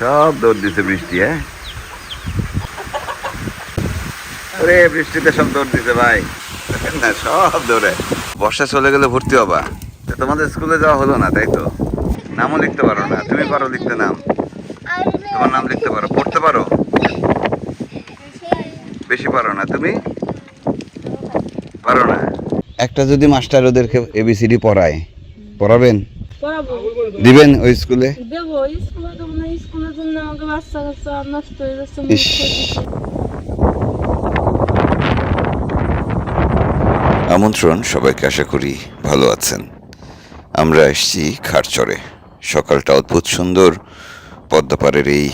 সব দৌড় দিছে বৃষ্টি হ্যাঁ? ওরে বৃষ্টিতে সব দৌড় দিছে ভাই। না সব দৌড়ে। বর্ষা চলে গেলে ভর্তি হবা। তা তোমাদের স্কুলে যাওয়া হলো না তাই তো? নামও লিখতে পারো না তুমি পারো লিখতে নাম। তোমার নাম লিখতে পারো পড়তে পারো? বেশি পারো না তুমি? পারো না। একটা যদি মাস্টার ওদেরকে এবিসিডি পড়ায় পড়াবেন? দিবেন ওই স্কুলে? কাচ্চা নষ্ট হয়ে আমন্ত্রণ সবাইকে, আশা করি ভালো আছেন। আমরা এসেছি খারচরে সকালটা অদ্ভুত সুন্দর। পদ্মাপাড়ের এই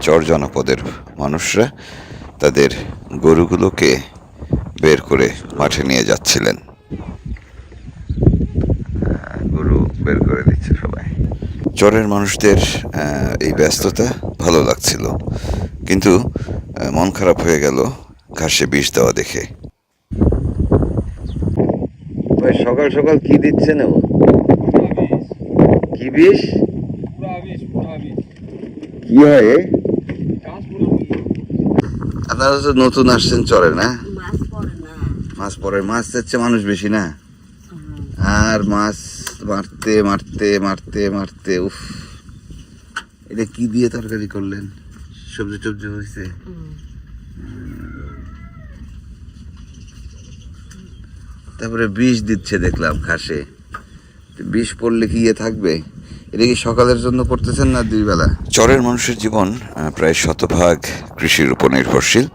চর জনপদের মানুষরা তাদের গরুগুলোকে বের করে মাঠে নিয়ে যাচ্ছিলেন। গরু বের করে দিচ্ছে সবাই। চরের মানুষদের এই ব্যস্ততা ভালো লাগছিল। কিন্তু মন খারাপ হয়ে গেল ঘাসে বিষ দেওয়া দেখে। ভাই সকাল সকাল কি দিচ্ছেন ও? কি বিষ? কি হয় আপনারা তো নতুন আসছেন চরে না? মাছ পড়ে মাছ পরে মাছ যাচ্ছে মানুষ বেশি না? আর মাছ মারতে মারতে মারতে মারতে উফ। এটা কি দিয়ে তরকারি করলেন? সবজি টবজি হয়েছে তারপরে বিষ দিচ্ছে দেখলাম ঘাসে। বিষ পড়লে কি ইয়ে থাকবে? এটা কি সকালের জন্য করতেছেন না দুই বেলা? চরের মানুষের জীবন প্রায় শতভাগ কৃষির উপর নির্ভরশীল।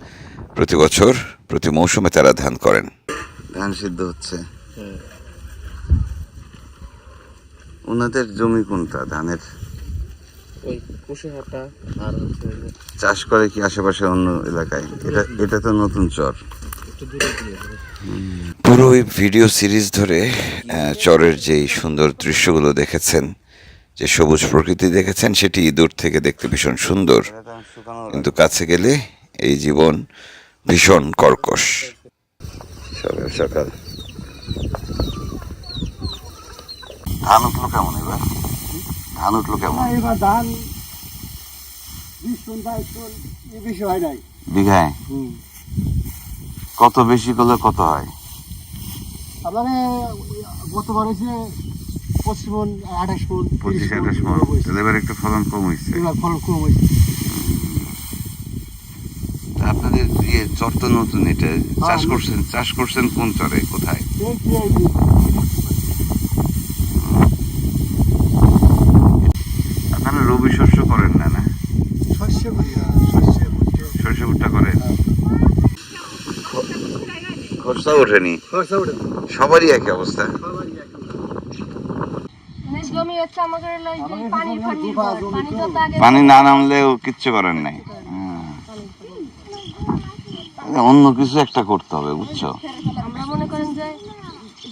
প্রতি বছর প্রতি মৌসুমে তারা ধান করেন। ধান সিদ্ধ হচ্ছে। ওনাদের জমি কোনটা? ধানের? ওই কুশিহাটা আর চাষ করে কি আশেপাশে অন্য এলাকায়? এটা এটা তো নতুন চর। পুরো ভিডিও সিরিজ ধরে চরের যেই সুন্দর দৃশ্যগুলো দেখেছেন যে সবুজ প্রকৃতি দেখেছেন সেটি দূর থেকে দেখতে ভীষণ সুন্দর। কিন্তু কাছে গেলে এই জীবন ভীষণ কর্কশ। সকাল সকাল। ধান উঠল কেমন এবার? ধান উঠল কেমন? এবার ধান বিশ টন বাইশ টন এ বেশি হয় নাই। বিঘায়? কত বেশি করলে কত হয়? আপনার গতবার হয়েছে পঁচিশ মন আঠাশ মন পঁচিশ আঠাশ মন। এবার একটু ফলন কম হয়েছে। এবার ফলন কম হয়েছে। তা আপনাদের ইয়ে চর তো নতুন এটা। চাষ করছেন চাষ করছেন কোন চরে? কোথায় এই কি এই কি? আপনারা রবি শস্য করেন না না? শস্য সরষে ভুট্টা করেন? খরচা ওঠেনি। সবারই একই অবস্থা। পানি না নামলেও কিচ্ছু করার নাই। হ্যাঁ। অন্য কিছু একটা করতে হবে বুঝছ আমরা মনে করেন যে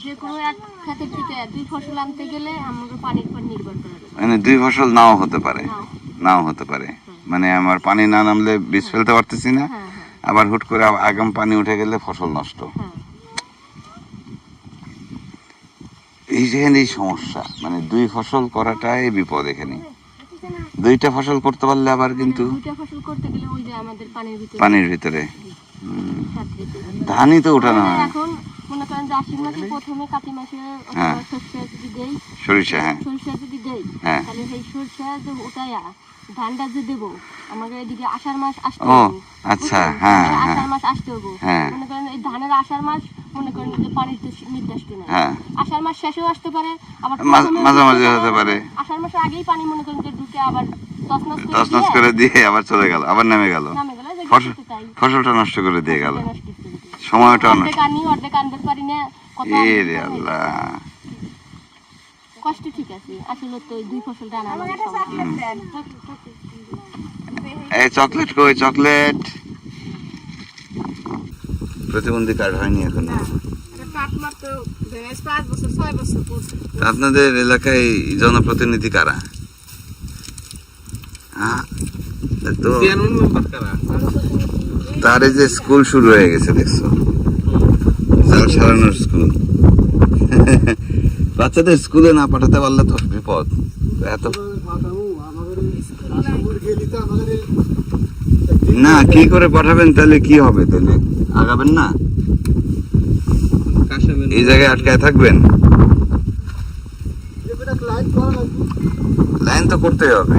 যে কোনো এক ক্ষেতের থেকে দুই ফসল আনতে গেলে আমাকে পানির উপর নির্ভর করা মানে দুই ফসল নাও হতে পারে। নাও। হতে পারে। মানে আমার পানি না নামলে বীজ ফেলতে পারতেছি না। হ্যাঁ হ্যাঁ। আবার হুট করে আগাম পানি উঠে গেলে ফসল নষ্ট। হ্যাঁ। এই যেখানে এই সমস্যা মানে দুই ফসল করাটাই বিপদ এখানে। দুইটা ফসল করতে পারলে আবার কিন্তু পানির ভিতরে। ধানই তো ওঠানো হয় মনে করেন যে আশ্বিন মাসে প্রথমে কাতি মাসে হ্যাঁ। সরষে যদি দেই সরিষা হ্যাঁ সরষে যদি দেই হ্যাঁ। তাহলে সেই সরষে যে ওটাইয়া ধানটা যে দেবো আমাদের এদিকে আষাঢ় মাস আসতে হবে। আচ্ছা, হ্যাঁ, হ্যাঁ। আষাঢ় মাস আসতে হবে হ্যাঁ। মনে করেন এই ধানের আষাঢ় মাস মনে করেন যে পানির তো নির্দিষ্ট নেই হ্যাঁ আষাঢ় মাস শেষেও আসতে পারে আবার মাঝামাঝি হতে পারে। আষাঢ় মাসের আগেই পানি মনে করেন যে ঢুকে আবার তছনছ করে দিয়ে আবার চলে গেল আবার নেমে গেল ফসলটা নষ্ট করে দিয়ে গেল। সময়টা নষ্ট অর্ধেক আনি অর্ধেক আনতে পারি না কত এ আনতে রে পারি। আল্লাহ। কষ্ট ঠিক আছে আসলে তো ওই দুই ফসলটা আনা আমাদের সমস্যা। এই চকলেট কই চকলেট প্রতিবন্ধী কার্ড হয়নি এখন? আপনাদের এলাকায় জনপ্রতিনিধি কারা? হ্যাঁ, তো কারা? তার যে স্কুল শুরু হয়ে গেছে, দেখছ? জাল সারানোর স্কুল। বাচ্চাদের স্কুলে না পাঠাতে পারলে তো বিপদ। এত না, কি করে পাঠাবেন, তাহলে কি হবে? তাহলে আগাবেন না? এই জায়গায় আটকায় থাকবেন? লাইন লাইন তো করতেই হবে।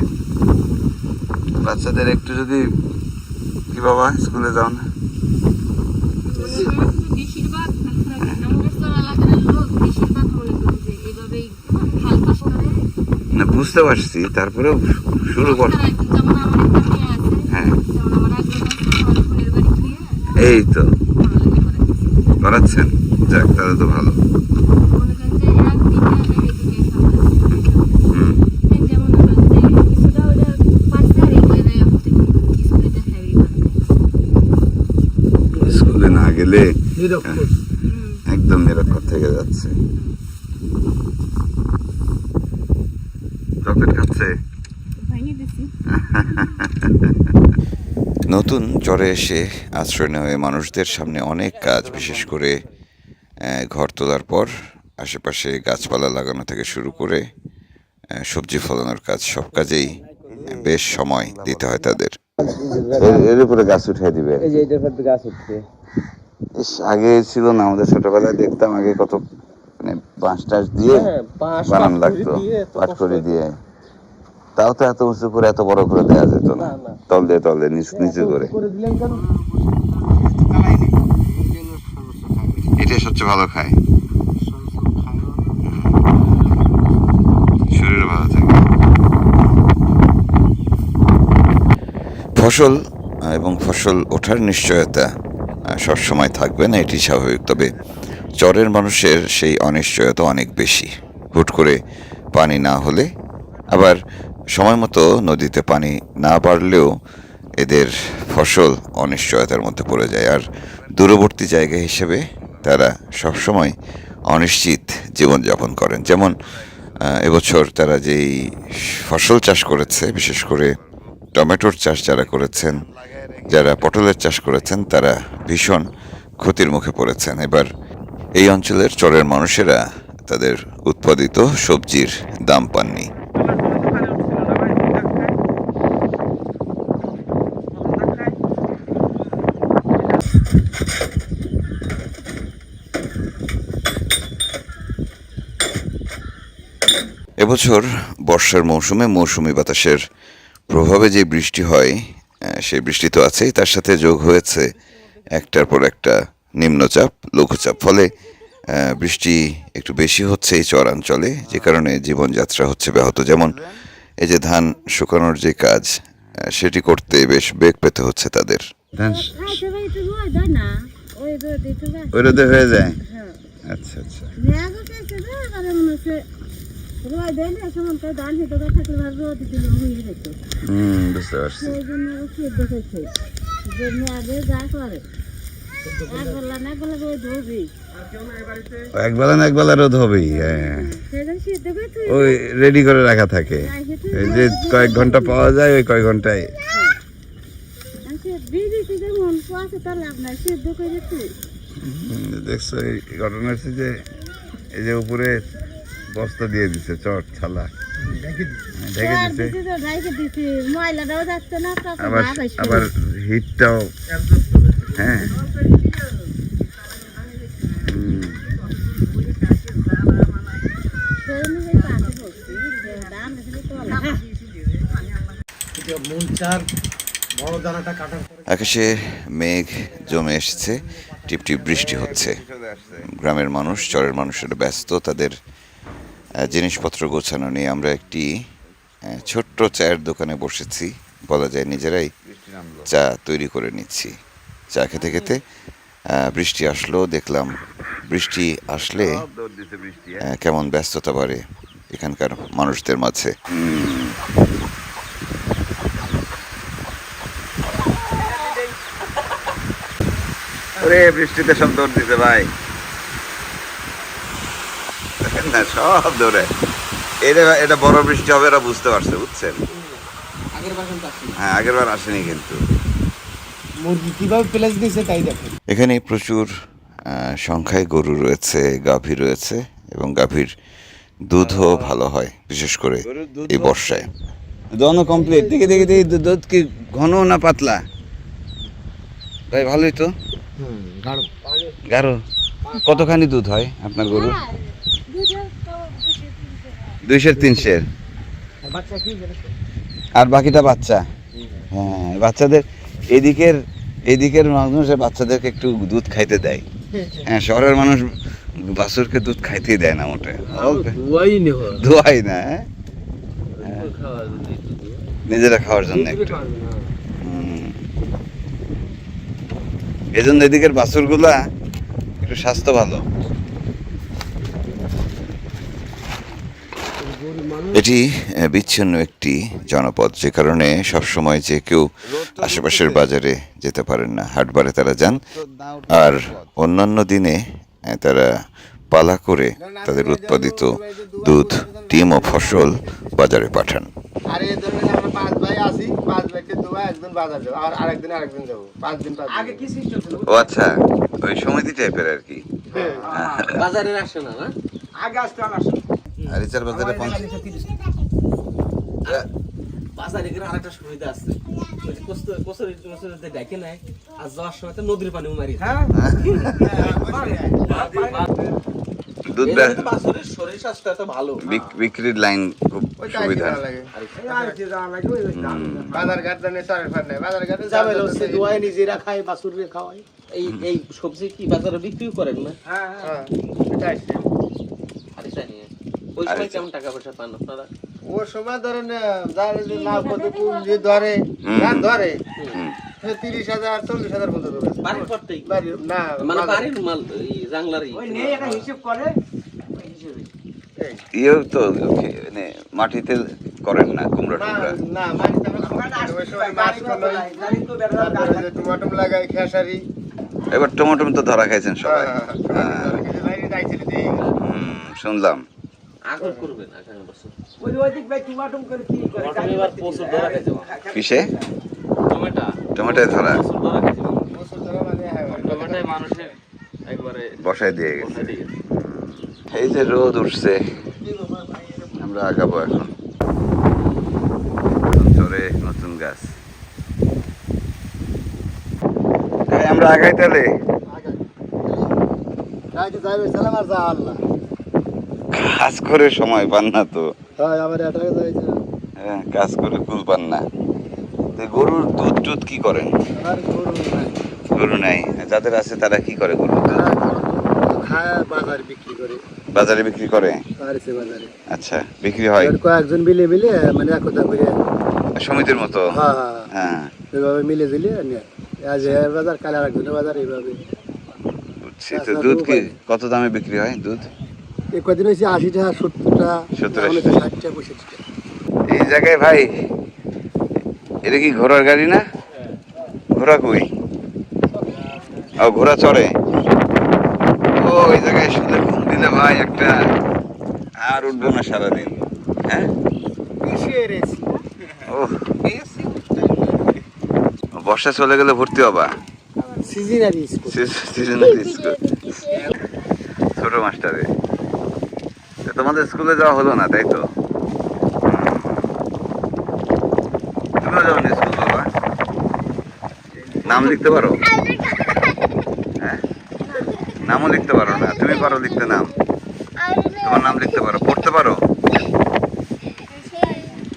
বাচ্চাদের একটু যদি কি বাবা, স্কুলে যাও না। না, বুঝতে পারছি, তারপরেও শুরু কর। হ্যাঁ। এই তো করাচ্ছেন যাক, তাহলে তো ভালো মনে করেন যে একদিকে এদিকে সামনে হুম যেমন হলো যে কিছুটা ওটা পারছে আর এগুলো হতে কিছুটা যে হেভি স্কুলে না গেলে নিরক্ষর একদম নিরক্ষর থেকে যাচ্ছে। চকলেট খাচ্ছে। নতুন চরে এসে আশ্রয় নেওয়া এই মানুষদের সামনে অনেক কাজ বিশেষ করে আহ, ঘর তোলার পর আশেপাশে গাছপালা লাগানো থেকে শুরু করে আহ, সবজি ফলানোর কাজ সব কাজেই বেশ সময় দিতে হয় তাদের। এর উপরে গাছ উঠিয়ে দিবে। এই যে এটার পর গাছ উঠছে। ইস, আগে ছিল না আমাদের ছোটবেলায় দেখতাম আগে কত মানে বাঁশ টাস দিয়ে হ্যাঁ, বানানো লাগতো দিয়ে এত পাট কষ্ট করে দিয়ে। তাও তো এত উঁচু করে এত বড় করে দেওয়া যেত না। তল দিয়ে তল দিয়ে নিচু নিচু করে। এটাই সবচেয়ে ভালো খায়। শরীর ভালো থাকে। ফসল এবং ফসল ওঠার নিশ্চয়তা। সবসময় থাকবে না এটি স্বাভাবিক। তবে চরের মানুষের সেই অনিশ্চয়তা অনেক বেশি। হুট করে পানি না হলে, আবার সময় মতো নদীতে পানি না বাড়লেও এদের ফসল অনিশ্চয়তার মধ্যে পড়ে যায়। আর দূরবর্তী জায়গা হিসেবে তারা সবসময় অনিশ্চিত জীবনযাপন করেন। যেমন এবছর তারা যেই ফসল চাষ করেছে, বিশেষ করে টমেটোর চাষ যারা করেছেন, যারা পটলের চাষ করেছেন, তারা ভীষণ ক্ষতির মুখে পড়েছেন। এবার এই অঞ্চলের চরের মানুষেরা তাদের উৎপাদিত সবজির দাম পাননি। এবছর বর্ষার মৌসুমে মৌসুমি বাতাসের প্রভাবে যে বৃষ্টি হয় সেই বৃষ্টি তো আছেই তার সাথে যোগ হয়েছে একটার পর একটা নিম্নচাপ লঘুচাপ। ফলে বৃষ্টি একটু বেশি হচ্ছে এই চরাঞ্চলে যে কারণে জীবনযাত্রা হচ্ছে ব্যাহত। যেমন এই যে ধান শুকানোর যে কাজ সেটি করতে বেশ বেগ পেতে হচ্ছে তাদের। ওই রোদে হয়ে যায়? হ্যাঁ। আচ্ছা আচ্ছা। মেয়াদও চাইছে না আবার হচ্ছে রোদ দিলে সমান করে ধান খেতে থাকলে আর রোদ দিল হয়ে যেত হুম বুঝতে পারছি। সেই জন্য সেদ্ধ করছে যে মেয়াদে যা করে একবেলা না একবেলা রোদ হবেই হ্যাঁ। ওই রেডি করে রাখা থাকে। এই যে কয়েক ঘণ্টা পাওয়া যায় ওই কয়েক ঘন্টায়। হুম, দেখছ এই ঘটনা হচ্ছে যে এই যে উপরে বস্তা দিয়ে দিছে চট ছালা ঢেকে দিছে। আবার হিটটাও হ্যাঁ। আকাশে মেঘ জমে এসেছে টিপটিপ বৃষ্টি হচ্ছে। গ্রামের মানুষ চরের মানুষের ব্যস্ত তাদের জিনিসপত্র গোছানো নিয়ে আমরা একটি ছোট্ট চায়ের দোকানে বসেছি। বলা যায় নিজেরাই চা তৈরি করে নিচ্ছি। চা খেতে খেতে বৃষ্টি আসলো, দেখলাম বৃষ্টি আসলে কেমন ব্যস্ততা বাড়ে এখানকার মানুষদের মাঝে। বৃষ্টিতে সব দৌড় দিতে ভাই। দেখেন না সব ধরে। এটা এটা বড় বৃষ্টি হবে এরা বুঝতে পারছে বুঝছেন? হ্যাঁ আগের বার আসেনি কিন্তু। মুরগি কীভাবে প্লেস দিয়েছে তাই দেখেন। এখানে প্রচুর সংখ্যায় গরু রয়েছে গাভী রয়েছে এবং গাভীর দুধও ভালো হয় বিশেষ করে এই বর্ষায়। দোনো কমপ্লিট দেখি দেখি দেখি দুধ কি ঘন না পাতলা? ভাই ভালোই তো? হুম গাঢ়। গাঢ়। কতখানি দুধ হয় আপনার গরু দুইশের তিনশের। আর বাকিটা বাচ্চা। হ্যাঁ বাচ্চাদের এদিকের এদিকের মানুষের বাচ্চাদেরকে একটু দুধ খাইতে দেয়। হ্যাঁ শহরের মানুষ বাছুরকে দুধ খাইতেই দেয় না মোটে। ধোয়াই না হ্যাঁ? নিজেরা খাওয়ার জন্য একটু হুম। এই জন্য এদিকের বাছুরগুলা একটু স্বাস্থ্য ভালো। এটি বিচ্ছিন্ন একটি জনপদ যে কারণে সবসময় যে কেউ আশেপাশের বাজারে যেতে পারেন না। হাটবারে তারা যান। আর অন্যান্য দিনে তারা পালা করে তাদের উৎপাদিত দুধ ডিম ও ফসল বাজারে পাঠান। আর এই ধরনের আমরা পাঁচ ভাই আছি পাঁচ ভাইকে দুয়া একজন বাজার যাব আর আরেকদিন আরেকদিন যাব পাঁচ দিন পাঁচ আগে কি সিস্টেম ছিল? ও আচ্ছা ওই সমিতি টাইপের আর কি। বাজারে আসে না না? আগে আসতে বাজারে বাজারে গেলে আরেকটা সুবিধা আছে। ডাকে নেয়, আর যাওয়ার সময় তো নদীর পানি মারি হ্যাঁ। এই বে- জন্য তো বাছুরের শরীর স্বাস্থ্য ভালো। বিক- বিক্রির লাইন খুব সুবিধা বাজার ঘাট জানে চারের ফার বাজার ঘাটে যাবে দোয়ায় নিজেরা খায় বাছুরে খাওয়ায়। এই এই সবজি কি বাজারে বিক্রিও করেন না? হ্যাঁ হ্যাঁ এটা আসছে। আরিসা নিয়ে ওই সময় কেমন টাকা পয়সা পান আপনারা ও সময় ধরেন যার লাভ কত পুঁজি ধরে। ধরে তিরিশ হাজার চল্লিশ হাজার বাড়ি না মানে। বাড়ির মাল হিসেব করে ইয়েও তো মানে মাটিতে করেন না কুমড়া না টুমড়া না টমাটো লাগাই খেসারি এবার টমেটো তো ধরা খাইছেন সবাই হ্যাঁ, টমেটো এবার প্রচুর ধরা খাইছে কিসে? টমেটো। ধরা। প্রচুর ধরা খাইছে ধরে মানে হ্যাঁ, টমেটোয় মানুষের একবারে বসায় দিয়ে বসাই দিয়ে গেছে। এই যে রোদ উঠছে আমরা আগাবো এখন। চরে নতুন গাছ। আমরা আগাই তাহলে। যাইবে সালাম আর যা আল্লাহ। কাজ করে সময় পান না তো। হয় কাজ করে কুল পান না। তো গরুর দুধ টুধ কি করেন? আর গরু নাই। যাদের আছে তারা কি করে গরু? বাজার বিক্রি করে। বাজারে বিক্রি করে? আর সে বাজারে। আচ্ছা বিক্রি হয়? কয়েকজন মিলে মিলে মানে একতা করে সমিতির মতো? হ্যাঁ হ্যাঁ। হ্যাঁ। এভাবে মিলে দিলে আজ বাজার কাল আরেকজনের বাজার এইভাবে। বুঝছি। তো দুধ কি কত দামে বিক্রি হয় দুধ? কদিন হয়েছে? আশি টাকা সত্তর টাকা 70 এখন হচ্ছে ষাট টাকা পঁয়ষট্টি টাকা এই জায়গায় ভাই এটা কি ঘোড়ার গাড়ি না? ঘোড়া কই? ও ঘোড়া চড়ে? ও এই জায়গায় সুন্দর ঘুম দিলে ভাই একটা আর উঠবো না সারাদিন। হ্যাঁ? ও। বর্ষা চলে গেলে ভর্তি হবা? সিজনারি স্কুল। Seasonal school. ছোট মাস্টারে। তোমাদের স্কুলে যাওয়া হলো না তাই তো? তুমিও যাও স্কুল বাবা? নাম লিখতে পারো? হ্যাঁ। নামও লিখতে পারো না তুমি পারো লিখতে নাম। তোমার নাম লিখতে পারো। পড়তে পারো?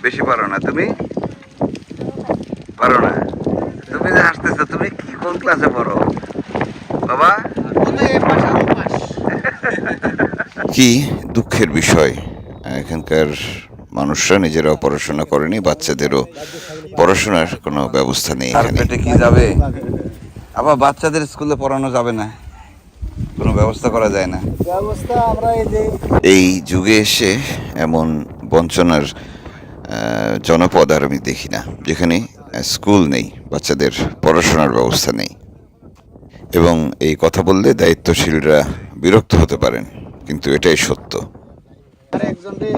বেশি পারো না তুমি? পারো না। তুমি যে হাসতেছো তুমি কি কোন ক্লাসে পড়ো? বাবা? কি? দুঃখের বিষয়। এখানকার মানুষরা নিজেরাও পড়াশোনা করেনি বাচ্চাদেরও পড়াশোনার কোনো ব্যবস্থা নেই এখানে। কি যাবে? আবার বাচ্চাদের স্কুলে পড়ানো যাবে না। কোনো ব্যবস্থা করা যায় না। ব্যবস্থা আমরা এই যে এই যুগে এসে এমন বঞ্চনার জনপদ আর আমি দেখি না যেখানে স্কুল নেই বাচ্চাদের পড়াশোনার ব্যবস্থা নেই। এবং এই কথা বললে দায়িত্বশীলরা বিরক্ত হতে পারেন। কিন্তু এটাই সত্য। একজনকে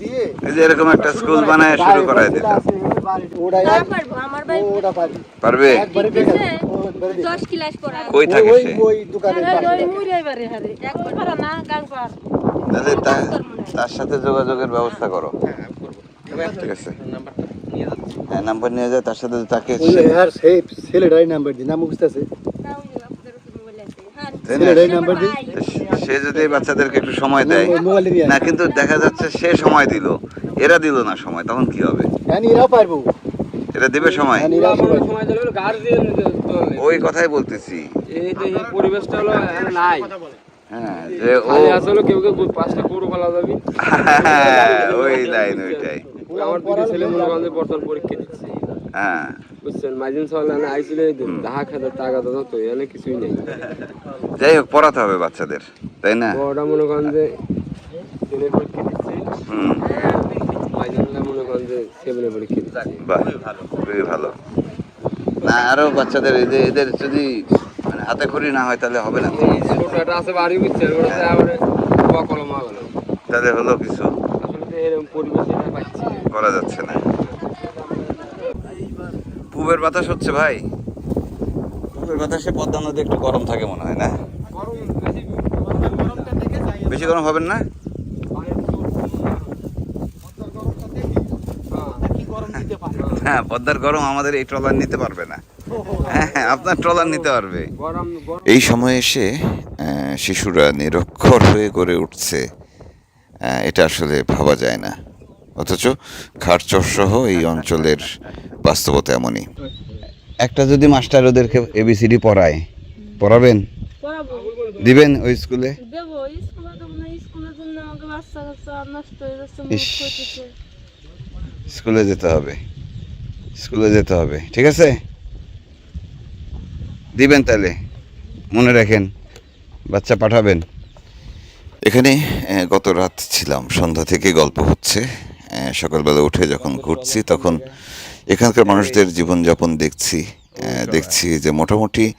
দিয়ে যে এরকম একটা স্কুল বানায় শুরু করাই দিত। ওটা তারা পারব কই থাকে তাহলে তার সাথে যোগাযোগের ব্যবস্থা করো। হ্যাঁ ঠিক আছে। নাম্বারটা নিয়ে যাচ্ছে। হ্যাঁ, নাম্বার নিয়ে যায় তার সাথে তাকে ওই আর সেই ছেলেটারই নাম্বার দিন নাম মুখস্থ আছে? ছেলেটারই নাম্বার দিন সে যদি বাচ্চাদেরকে একটু সময় দেয় না কিন্তু দেখা যাচ্ছে সে সময় দিল। এরা দিল না সময় তখন কি হবে? জানি এরা দেবে সময়? ওই কথাই বলতেছি। এই পরিবেশটা হলো নাই। হ্যাঁ যে আসলে কেউ কেউ পাঁচটা গরু পালা যাবি। ওই লাইন ওইটাই। আমার ছেলে মনে করেন বর্তমান পরীক্ষা দিচ্ছে। হ্যাঁ। বুঝছেন মাইজিন সাল এনে আইছিল দাহা খেতে টাকা দাদা তো এনে কিছুই নেই। যাই হোক পড়াতে হবে বাচ্চাদের তাই না? বড়টা মনে করেন যে ছেলে পরীক্ষা দিচ্ছে হুম। মনে করেন যে সেভেনে পরীক্ষা দিচ্ছে। বাহ খুবই ভালো। না আরও বাচ্চাদের এদের এদের যদি মানে হাতে খড়ি না হয় তাহলে হবে না আছে বাড়ি বুঝছেন ওটা আবার কলম গেল তাহলে হলো কিছু? আসলে এরকম পরিবেশ পাচ্ছি। করা যাচ্ছে না। পুবের বাতাস হচ্ছে ভাই। পুবের বাতাসে পদ্মা নদী একটু গরম থাকে মনে হয় না? বেশি গরম হবেন না? হ্যাঁ পদ্মার গরম আমাদের এই ট্রলার নিতে পারবে না। হ্যাঁ হ্যাঁ, আপনার ট্রলার নিতে পারবে। এই সময়ে এসে শিশুরা নিরক্ষর হয়ে গড়ে উঠছে। এটা আসলে ভাবা যায় না। অথচ খারচর সহ এই অঞ্চলের বাস্তবতা এমনই। একটা যদি মাস্টার ওদেরকে এবিসিডি পড়ায় পড়াবেন? দিবেন ওই স্কুলে? স্কুলে যেতে হবে। স্কুলে যেতে হবে ঠিক আছে? দিবেন তাহলে মনে রাখেন বাচ্চা পাঠাবেন। এখানে গত রাত ছিলাম সন্ধ্যা থেকে গল্প হচ্ছে। সকালবেলা উঠে যখন ঘুরছি তখন এখানকার মানুষদের জীবনযাপন দেখছি দেখছি যে মোটামুটি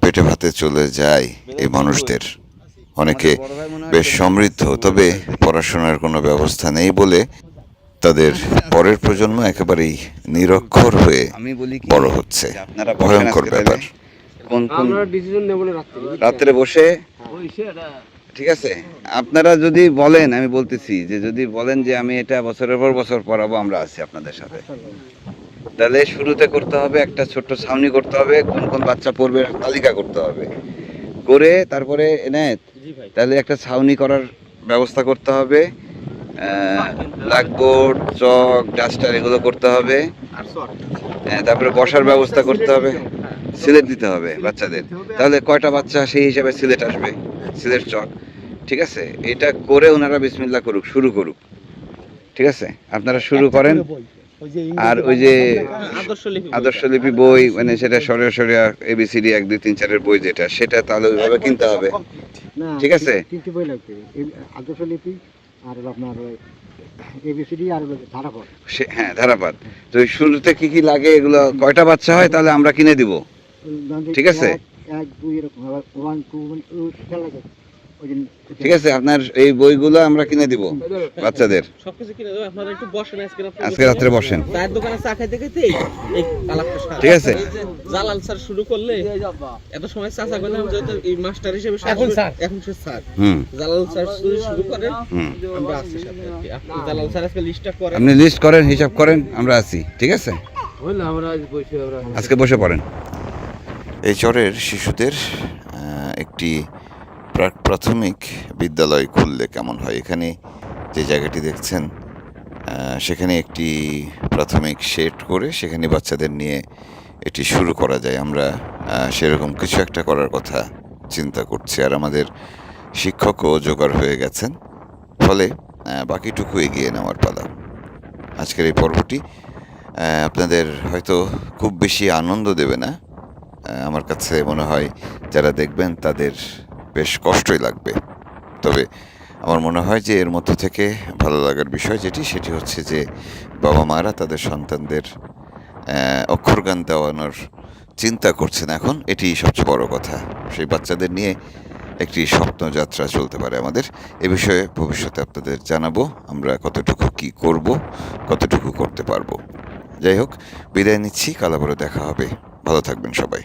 পেটে ভাতে চলে যায় এই মানুষদের। অনেকে বেশ সমৃদ্ধ তবে পড়াশোনার কোনো ব্যবস্থা নেই বলে তাদের পরের প্রজন্ম একেবারেই নিরক্ষর হয়ে বড় হচ্ছে। ভয়ঙ্কর ব্যাপার। কোন কোন ডিসিশন নেব না রাত্রে। রাত্রে বসে ঠিক আছে? আপনারা যদি বলেন আমি বলতেছি যে যদি বলেন যে আমি এটা বছরের পর বছর পড়াবো আমরা আছি আপনাদের সাথে। তাহলে শুরুতে করতে হবে একটা ছোট্ট ছাউনি করতে হবে কোন কোন বাচ্চা পড়বে তালিকা করতে হবে। করে তারপরে এনে তাহলে একটা ছাউনি করার ব্যবস্থা করতে হবে। ব্ল্যাকবোর্ড চক ডাস্টার এগুলো করতে হবে। হ্যাঁ, তারপরে বসার ব্যবস্থা করতে হবে। সিলেট দিতে হবে বাচ্চাদের। তাহলে কয়টা বাচ্চা সেই হিসাবে সিলেট আসবে? সিলেট চক। ঠিক আছে? এটা করে ওনারা বিসমিল্লা করুক শুরু করুক। ঠিক আছে? আপনারা শুরু করেন। আর ওই যে আদর্শ লিপি বই। মানে সেটা সরিয়া সরিয়া এবিসিডি এক দুই তিন চারের বই যেটা সেটা তাহলে ওইভাবে কিনতে হবে। ঠিক আছে? বই লাগবে। এই আদর্শ লিপি আর আপনার এবিসিডি আর হ্যাঁ ধারাপাত। তো শুরুতে কি কি লাগে এগুলো কয়টা বাচ্চা হয় তাহলে আমরা কিনে দিব। ঠিক আছে? এক- দুই এরকম ওয়ান টু ঠিক আছে আপনার এই বইগুলো আমরা কিনে দিব বাচ্চাদের। আজকে রাত্রে বসেন। ঠিক আছে। জালাল স্যার শুরু করলে এত সময় চাচা করলাম যত এই মাস্টার হিসেবে এখন স্যার। এখন সে স্যার। জালাল স্যার শুরু শুরু করেন আমরা আছি। আপনি জালাল স্যার আজকে লিস্টটা করেন। আপনি লিস্ট করেন হিসাব করেন আমরা আছি। ঠিক আছে? হইল আমরা আজ বসে আজকে বসে পড়েন। এই চরের শিশুদের একটি প্রাক প্রাথমিক বিদ্যালয় খুললে কেমন হয়? এখানে যে জায়গাটি দেখছেন সেখানে একটি প্রাথমিক শেড করে সেখানে বাচ্চাদের নিয়ে এটি শুরু করা যায়। আমরা সেরকম কিছু একটা করার কথা চিন্তা করছি আর আমাদের শিক্ষকও জোগাড় হয়ে গেছেন। ফলে বাকিটুকু এগিয়ে নেওয়ার পালা। আজকের এই পর্বটি আপনাদের হয়তো খুব বেশি আনন্দ দেবে না। আমার কাছে মনে হয় যারা দেখবেন তাদের বেশ কষ্টই লাগবে। তবে আমার মনে হয় যে এর মধ্য থেকে ভালো লাগার বিষয় যেটি, সেটি হচ্ছে যে বাবা মারা তাদের সন্তানদের অক্ষরগান দেওয়ানোর চিন্তা করছেন এখন। এটি সবচেয়ে বড় কথা। সেই বাচ্চাদের নিয়ে একটি স্বপ্নযাত্রা চলতে পারে আমাদের। এ বিষয়ে ভবিষ্যতে আপনাদের জানাব আমরা কতটুকু কি করব, কতটুকু করতে পারব। যাই হোক, বিদায় নিচ্ছি। কাল আবারও দেখা হবে। ভালো থাকবেন সবাই।